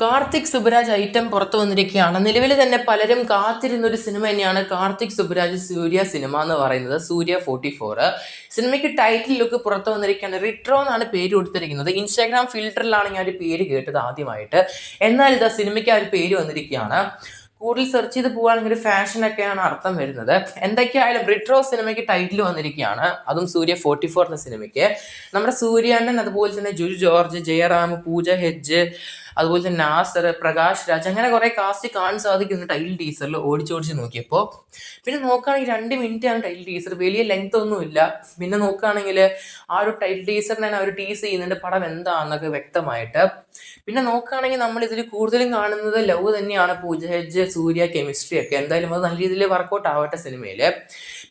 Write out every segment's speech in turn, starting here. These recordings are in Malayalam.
കാർത്തിക് സുബരാജ് ഐറ്റം പുറത്തു വന്നിരിക്കുകയാണ്. നിലവിൽ തന്നെ പലരും കാത്തിരുന്ന ഒരു സിനിമ തന്നെയാണ് കാർത്തിക് സുബരാജ് സൂര്യ സിനിമ എന്ന് പറയുന്നത്. സൂര്യ ഫോർട്ടി ഫോർ സിനിമയ്ക്ക് ടൈറ്റിൽ ലുക്ക് പുറത്തു വന്നിരിക്കുകയാണ്. റിട്രോ എന്നാണ് പേര് കൊടുത്തിരിക്കുന്നത്. ഇൻസ്റ്റാഗ്രാം ഫിൽറ്ററിലാണ് ഞാൻ ഒരു പേര് കേട്ടത് ആദ്യമായിട്ട്. എന്നാൽ ഇതാ സിനിമയ്ക്ക് ആ ഒരു പേര് വന്നിരിക്കുകയാണ്. കൂടുതൽ സെർച്ച് ചെയ്ത് ഒരു ഫാഷനൊക്കെയാണ് അർത്ഥം വരുന്നത്. എന്തൊക്കെയായാലും റിട്രോ സിനിമയ്ക്ക് ടൈറ്റിൽ വന്നിരിക്കുകയാണ്. അതും സൂര്യ ഫോർട്ടി ഫോർ എന്ന സിനിമയ്ക്ക്. നമ്മുടെ സൂര്യാണ്ണൻ അതുപോലെ തന്നെ ജുജു ജോർജ് ജയറാം പൂജ ഹെഡ്ജ് അതുപോലെ തന്നെ നാസർ പ്രകാശ് രാജ് അങ്ങനെ കുറെ കാസ്റ്റ് കാണാൻ സാധിക്കുന്നു ടൈൽ ടീസറിൽ ഓടിച്ചോടിച്ച് നോക്കിയപ്പോൾ പിന്നെ നോക്കുകയാണെങ്കിൽ രണ്ട് മിനിറ്റ് ആണ് ടൈൽ ടീസർ വലിയ ലെങ്ത് ഒന്നുമില്ല പിന്നെ നോക്കുകയാണെങ്കിൽ ആ ഒരു ടൈൽ ടീസറിനെ തന്നെ അവർ ടീസ് ചെയ്യുന്നുണ്ട്. പടം എന്താണെന്നൊക്കെ വ്യക്തമായിട്ട്. പിന്നെ നോക്കുകയാണെങ്കിൽ നമ്മൾ ഇതിൽ കൂടുതലും കാണുന്നത് ലവ് തന്നെയാണ്. പൂജ ഹെജ് സൂര്യ കെമിസ്ട്രി ഒക്കെ. എന്തായാലും അത് നല്ല രീതിയിൽ വർക്കൗട്ട് ആവട്ടെ സിനിമയിൽ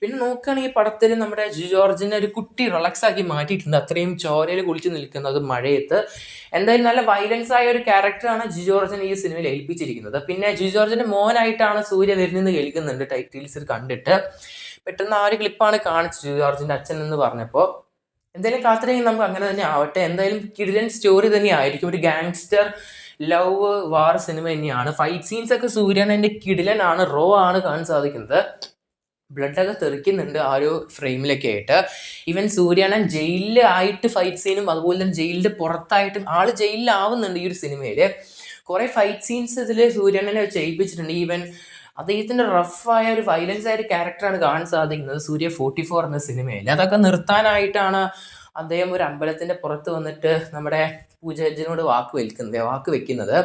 പിന്നെ നോക്കുകയാണെങ്കിൽ പടത്തിൽ നമ്മുടെ ജി ജോർജിനെ ഒരു കുട്ടി റിലാക്സ് ആക്കി മാറ്റിയിട്ടുണ്ട്. അത്രയും ചോരയിൽ കുളിച്ച് നിൽക്കുന്നത് മഴയത്ത്. എന്തായാലും നല്ല വയലൻസ് ആയ ഒരു ക്യാരക്ടറാണ് ജി ജോർജിനെ ഈ സിനിമയിൽ ഏൽപ്പിച്ചിരിക്കുന്നത്. പിന്നെ ജി ജോർജിന്റെ മോനായിട്ടാണ് സൂര്യ വരുന്നത് കേൾക്കുന്നുണ്ട് ടൈറ്റിൽസിൽ കണ്ടിട്ട്. പെട്ടെന്ന് ആ ഒരു ക്ലിപ്പാണ് കാണിച്ചത് ജി ജോർജിന്റെ അച്ഛൻ എന്ന് പറഞ്ഞപ്പോൾ എന്തായാലും കാത്തിരിക്കും നമുക്ക് അങ്ങനെ തന്നെ ആവട്ടെ. എന്തായാലും കിടിലൻ സ്റ്റോറി തന്നെ ആയിരിക്കും ഒരു ഗാങ്സ്റ്റർ ലവ് വാർ സിനിമ തന്നെയാണ്. ഫൈറ്റ് സീൻസ് ഒക്കെ സൂര്യനെ കിടിലൻ ആണ് റോ ആണ് കാണാൻ സാധിക്കുന്നത്. ബ്ലഡൊക്കെ തെറിക്കുന്നുണ്ട് ആ ഒരു ഫ്രെയിമിലൊക്കെ ആയിട്ട്. സൂര്യാനൻ ജയിലിൽ ആയിട്ട് ഫൈറ്റ് സീനും അതുപോലെ തന്നെ ജയിലിന്റെ പുറത്തായിട്ടും ആൾ ജയിലിലാവുന്നുണ്ട് ഈ ഒരു സിനിമയിൽ കുറേ ഫൈറ്റ് സീൻസ് ഇതിൽ സൂര്യാനനെ വെച്ച് ഏൽപ്പിച്ചിട്ടുണ്ട് ഈവൻ അദ്ദേഹത്തിന്റെ റഫായ ഒരു വയലൻസ് ആയ ഒരു ക്യാരക്ടറാണ് കാണാൻ സാധിക്കുന്നത് സൂര്യ ഫോർട്ടി ഫോർ എന്ന സിനിമയിൽ അതൊക്കെ നിർത്താനായിട്ടാണ് അദ്ദേഹം ഒരു അമ്പലത്തിന്റെ പുറത്ത് വന്നിട്ട് നമ്മുടെ പൂജാജിനോട് വാക്ക് വയ്ക്കുന്നത് വാക്ക് വെക്കുന്നത്.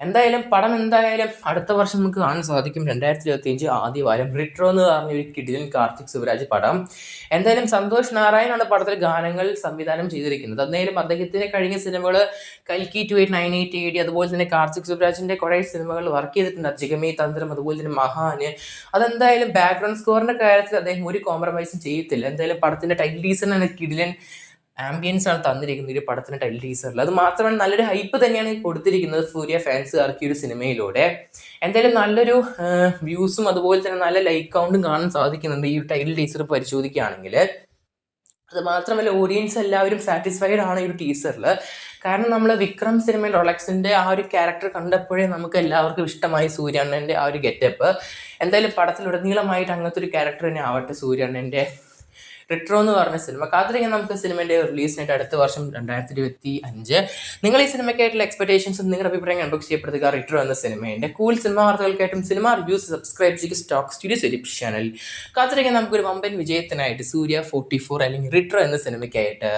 എന്തായാലും പടം എന്തായാലും അടുത്ത വർഷം നമുക്ക് കാണാൻ സാധിക്കും. രണ്ടായിരത്തി ഇരുപത്തി അഞ്ച് ആദ്യ വാരം. റിട്രോ എന്ന് പറഞ്ഞ ഒരു കിടിലൻ കാർത്തിക് സുബരാജ് പടം. എന്തായാലും സന്തോഷ് നാരായണാണ് പടത്തിൽ ഗാനങ്ങൾ സംവിധാനം ചെയ്തിരിക്കുന്നത്. എന്തായാലും അദ്ദേഹത്തിന്റെ കഴിഞ്ഞ സിനിമകൾ കൽക്കി two eight nine eight eight അതുപോലെ തന്നെ കാർത്തിക് സുബരാജിന്റെ കുറേ സിനിമകൾ വർക്ക് ചെയ്തിട്ടുണ്ട്. അജിഗമേ തന്ത്രം അതുപോലെ തന്നെ മഹാന്. അതെന്തായാലും ബാക്ക്ഗ്രൗണ്ട് സ്കോറിന്റെ കാര്യത്തിൽ അദ്ദേഹം ഒരു കോംപ്രമൈസും ചെയ്യത്തില്ല. എന്തായാലും പടത്തിന്റെ ടൈറ്റിൽ ഡീസൺ ആണ് കിടിലൻ ആംബിയൻസ് ആണ് തന്നിരിക്കുന്നത് ഈ പടത്തിന് ടൈൽ ടീസറിൽ അത് മാത്രമല്ല നല്ലൊരു ഹൈപ്പ് തന്നെയാണ് കൊടുത്തിരിക്കുന്നത് സൂര്യ ഫാൻസുകാർക്ക് ഈ ഒരു സിനിമയിലൂടെ എന്തായാലും നല്ലൊരു വ്യൂസും അതുപോലെ തന്നെ നല്ല ലൈക്ക് കൗണ്ടും കാണാൻ സാധിക്കുന്നുണ്ട് ഈ ടൈൽ ടീസർ പരിശോധിക്കുകയാണെങ്കിൽ. അത് മാത്രമല്ല ഓഡിയൻസ് എല്ലാവരും സാറ്റിസ്ഫൈഡ് ആണ് ഈ ഒരു ടീസറിൽ കാരണം നമ്മൾ വിക്രം സിനിമയിൽ റൊളക്സിന്റെ ആ ഒരു ക്യാരക്ടർ കണ്ടപ്പോഴേ നമുക്ക് എല്ലാവർക്കും ഇഷ്ടമായി സൂര്യണ്ണന്റെ ആ ഒരു ഗെറ്റപ്പ് എന്തായാലും പടത്തിലുടനീളമായിട്ട് അങ്ങനത്തെ ഒരു ക്യാരക്ടർ തന്നെ ആവട്ടെ സൂര്യണ്ണന്റെ റിട്രോ എന്ന് പറഞ്ഞ സിനിമ കാത്തിരിക്കാൻ നമുക്ക് സിനിമയുടെ റിലീസിനായിട്ട് അടുത്ത വർഷം രണ്ടായിരത്തി ഇരുപത്തി അഞ്ച് നിങ്ങൾ ഈ സിനിമയ്ക്കായിട്ടുള്ള എക്സ്പെക്ടേഷൻസും നിങ്ങളുടെ അഭിപ്രായം അൺബോക്സ് ചെയ്യപ്പെടുക റിട്രോ എന്ന സിനിമയുടെ കൂൾ സിനിമ വാർത്തകൾക്കായിട്ടും സിനിമ റിവ്യൂസ് സബ്സ്ക്രൈബ് ചെയ്യുക സ്റ്റോക്ക് സ്റ്റുഡിയോസ് യൂട്യൂബ് ചാനൽ കാത്തിരിക്കാൻ നമുക്കൊരു വമ്പൻ വിജയത്തിനായിട്ട് സൂര്യ ഫോർട്ടി ഫോർ അല്ലെങ്കിൽ റിട്രോ എന്ന സിനിമയ്ക്കായിട്ട്